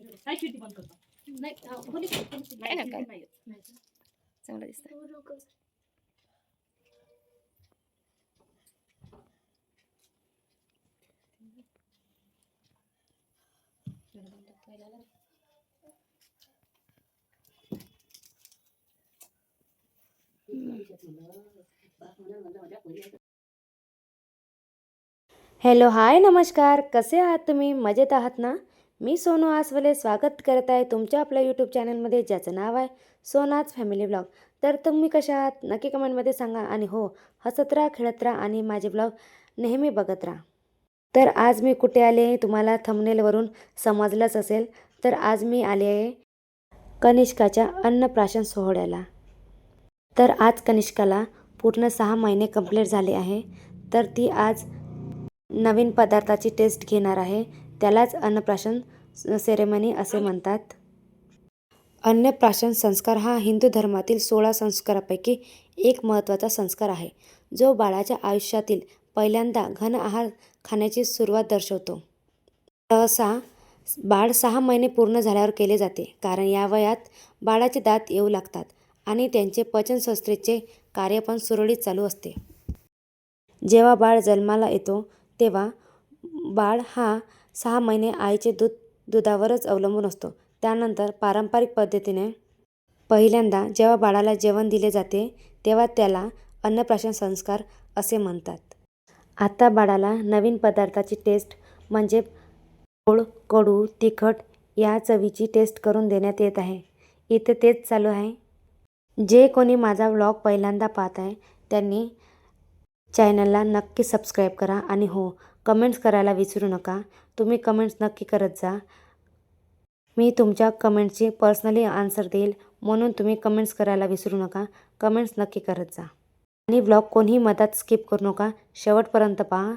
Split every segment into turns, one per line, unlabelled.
काय खिडकी बंद करतो नाही अं, होली का? होली
नाही ना, काय?
नाही येत. नाही.
चांगलं दिसतं हॅलो हाय नमस्कार कसे आहात तुम्ही मजेत आहात ना मी सोनू आसवले स्वागत करत आहे तुमच्या आपल्या यूट्यूब चॅनलमध्ये ज्याचं नाव आहे सोनाच फॅमिली ब्लॉग तर तुम्ही कशा आहात? नक्की कमेंटमध्ये सांगा आणि हो हसत राहा खेळत राहा आणि माझे ब्लॉग नेहमी बघत राहा. तर आज मी कुठे आले तुम्हाला थमनेलवरून समजलंच असेल. तर आज मी आले आहे कनिष्काच्या अन्नप्राशन सोहळ्याला. तर आज कनिष्काला पूर्ण सहा महिने कंप्लीट झाले आहे. तर ती आज नवीन पदार्थाची टेस्ट घेणार आहे. त्यालाच अन्नप्राशन सेरेमनी असे म्हणतात. अन्नप्राशन संस्कार हा हिंदू धर्मातील सोळा संस्कारापैकी एक महत्त्वाचा संस्कार आहे जो बाळाच्या आयुष्यातील पहिल्यांदा घन आहार खाण्याची सुरुवात दर्शवतो. सहसा बाळ सहा महिने पूर्ण झाल्यावर केले जाते कारण या वयात बाळाचे दात येऊ लागतात आणि त्यांचे पचनसंस्थेचे कार्य पण सुरळीत चालू असते. जेव्हा बाळ जन्माला येतो तेव्हा बाळ हा सहा महिने आईचे दूध दुधावरच अवलंबून असतो. त्यानंतर पारंपरिक पद्धतीने पहिल्यांदा जेव्हा बाळाला जेवण दिले जाते तेव्हा त्याला अन्नप्राशन संस्कार असे म्हणतात. आता बाळाला नवीन पदार्थाची टेस्ट म्हणजे गोड कडू तिखट या चवीची टेस्ट करून देण्यात येत आहे. इथे तेच चालू आहे. जे कोणी माझा व्लॉग पहिल्यांदा पाहत आहे त्यांनी चॅनलला नक्की सबस्क्राईब करा आणि हो कमेंट्स करायला विसरू नका. तुम्ही कमेंट्स नक्की करत जा. मी तुमच्या कमेंट्सची पर्सनली आन्सर देईल म्हणून तुम्ही कमेंट्स करायला विसरू नका. कमेंट्स नक्की करत जा. आणि ब्लॉग कोणीही मधात स्किप करू नका. शेवटपर्यंत पहा.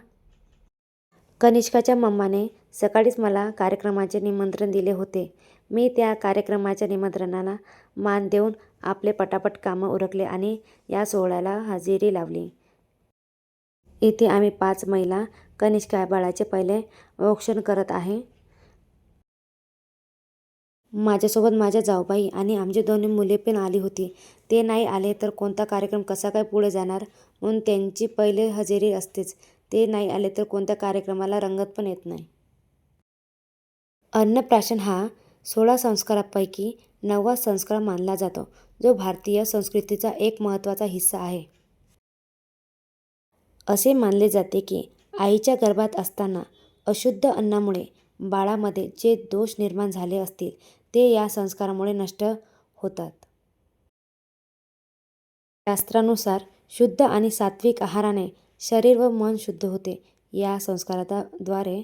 कनिष्काच्या मम्माने सकाळीच मला कार्यक्रमाचे निमंत्रण दिले होते. मी त्या कार्यक्रमाच्या निमंत्रणाला मान देऊन आपले पटापट कामं उरकले आणि या सोहळ्याला हजेरी लावली. इथे आम्ही पाच महिला कनिष्का बाळाचे पहिले औक्षण करत आहे. माझ्यासोबत माझ्या जाऊबाई आणि आमची दोन्ही मुले पण आली होती. ते नाही आले तर कोणता कार्यक्रम कसा काय पुढे जाणार म्हणून त्यांची पहिले हजेरी असतेच. ते नाही आले तर कोणत्या कार्यक्रमाला रंगत पण येत नाही. अन्नप्राशन हा सोळा संस्कारापैकी नववा संस्कार मानला जातो जो भारतीय संस्कृतीचा एक महत्त्वाचा हिस्सा आहे. असे मानले जाते की आईच्या गर्भात असताना अशुद्ध अन्नामुळे बाळामध्ये जे दोष निर्माण झाले असतील ते या संस्कारामुळे नष्ट होतात. शास्त्रानुसार शुद्ध आणि सात्विक आहाराने शरीर व मन शुद्ध होते. या संस्काराद्वारे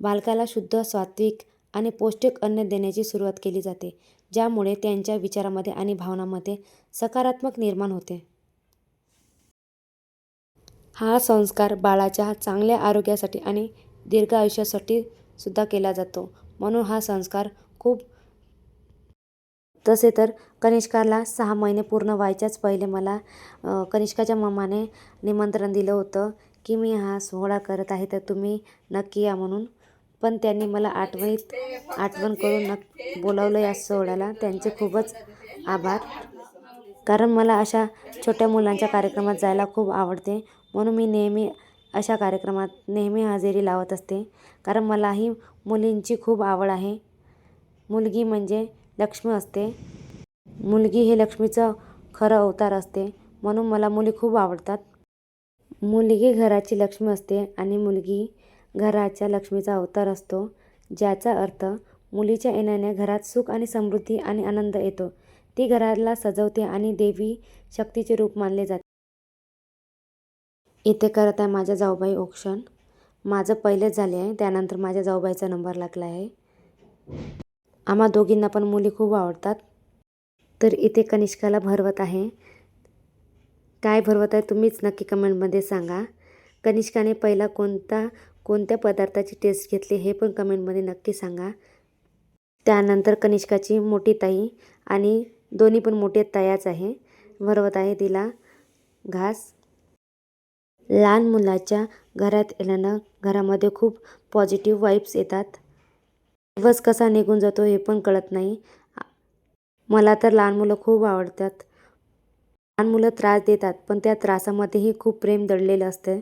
बालकाला शुद्ध सात्विक आणि पौष्टिक अन्न देण्याची सुरुवात केली जाते ज्यामुळे त्यांच्या विचारामध्ये आणि भावनामध्ये सकारात्मक निर्माण होते. हा संस्कार बाळाच्या चांगल्या आरोग्यासाठी आणि दीर्घ आयुष्यासाठी सुद्धा केला जातो. म्हणून हा संस्कार खूप तसे तर कनिष्काला सहा महिने पूर्ण व्हायच्याच पहिले मला कनिष्काच्या मम्माने निमंत्रण दिलं होतं की मी हा सोहळा करत आहे तर तुम्ही नक्की या म्हणून. पण त्यांनी मला आठवणीत आठवण करून नक् बोलावलं या सोहळ्याला. त्यांचे खूपच आभार. कारण मला अशा छोट्या मुलांच्या कार्यक्रमात जायला खूप आवडते. म्हणून मी नेहमी अशा कार्यक्रमात नेहमी हजेरी लावत असते. कारण मलाही मुलींची खूप आवड आहे. मुलगी म्हणजे लक्ष्मी असते. मुलगी हे लक्ष्मीचं खरं अवतार असते. म्हणून मला मुली खूप आवडतात. मुलगी घराची लक्ष्मी असते आणि मुलगी घराच्या लक्ष्मीचा अवतार असतो ज्याचा अर्थ मुलीच्या येण्याने घरात सुख आणि समृद्धी आणि आनंद येतो. ती घराला सजवते आणि देवी शक्तीचे रूप मानले जाते. इथे करत आहे माझ्या जाऊबाई ऑक्शन माझं पहिलेच झाले आहे त्यानंतर माझ्या जाऊबाईचा नंबर लागला आहे. आम्हा दोघींना पण मुली खूप आवडतात. तर इथे कनिष्काला भरवत आहे. काय भरवत आहे तुम्हीच नक्की कमेंटमध्ये सांगा. कनिष्काने पहिला कोणता कोणत्या पदार्थाची टेस्ट घेतली हे पण कमेंटमध्ये नक्की सांगा. त्यानंतर कनिष्काची मोठी ताई आणि दोन्ही पण मोठे तयाच आहे. भरवत आहे तिला घास. लहान मुलाच्या घरात येण्यानं घरामध्ये खूप पॉझिटिव्ह वाईब्स येतात. दिवस कसा निघून जातो हे पण कळत नाही. मला तर लहान मुलं खूप आवडतात. लहान मुलं त्रास देतात पण त्या त्रासामध्येही खूप प्रेम दडलेलं असतं.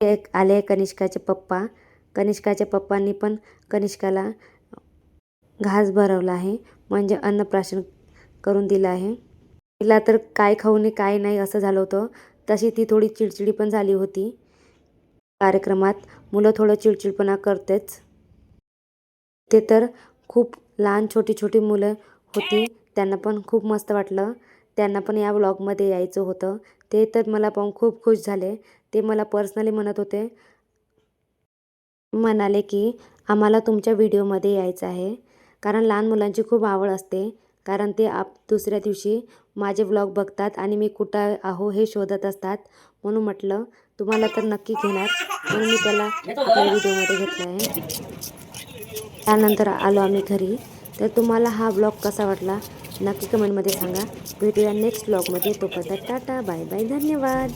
एक आले कनिष्काचे पप्पा. कनिष्काच्या पप्पांनी पण कनिष्काला घास भरवला आहे. म्हणजे अन्नप्राशन करून दिलं आहे. तिला तर काय खाऊ नये काय नाही असं झालं होतं. तशी ती थोडी चिडचिडी पण झाली होती. कार्यक्रमात मुलं थोडं चिडचिडपणा करतेच. ते तर खूप लहान छोटी छोटी मुलं होती त्यांना पण खूप मस्त वाटलं. त्यांना पण या ब्लॉगमध्ये यायचं होतं. ते तर मला पाहून खूप खुश झाले. ते मला पर्सनली म्हणत होते म्हणाले की आम्हाला तुमच्या व्हिडिओमध्ये यायचं आहे. कारण लहान मुलांची खूप आवड असते. कारण ते आप दुसऱ्या दिवशी माझे व्लॉग बघतात आणि मी कुठं आहो हे शोधत असतात. म्हणून म्हटलं तुम्हाला तर नक्की घेणार. म्हणून मी त्याला आपल्या व्हिडिओमध्ये घेतलं आहे. त्यानंतर आलो आम्ही घरी. तर तुम्हाला हा ब्लॉग कसा वाटला नक्की कमेंटमध्ये सांगा. भेटूया नेक्स्ट ब्लॉगमध्ये तोपर्यंत टाटा बाय बाय धन्यवाद.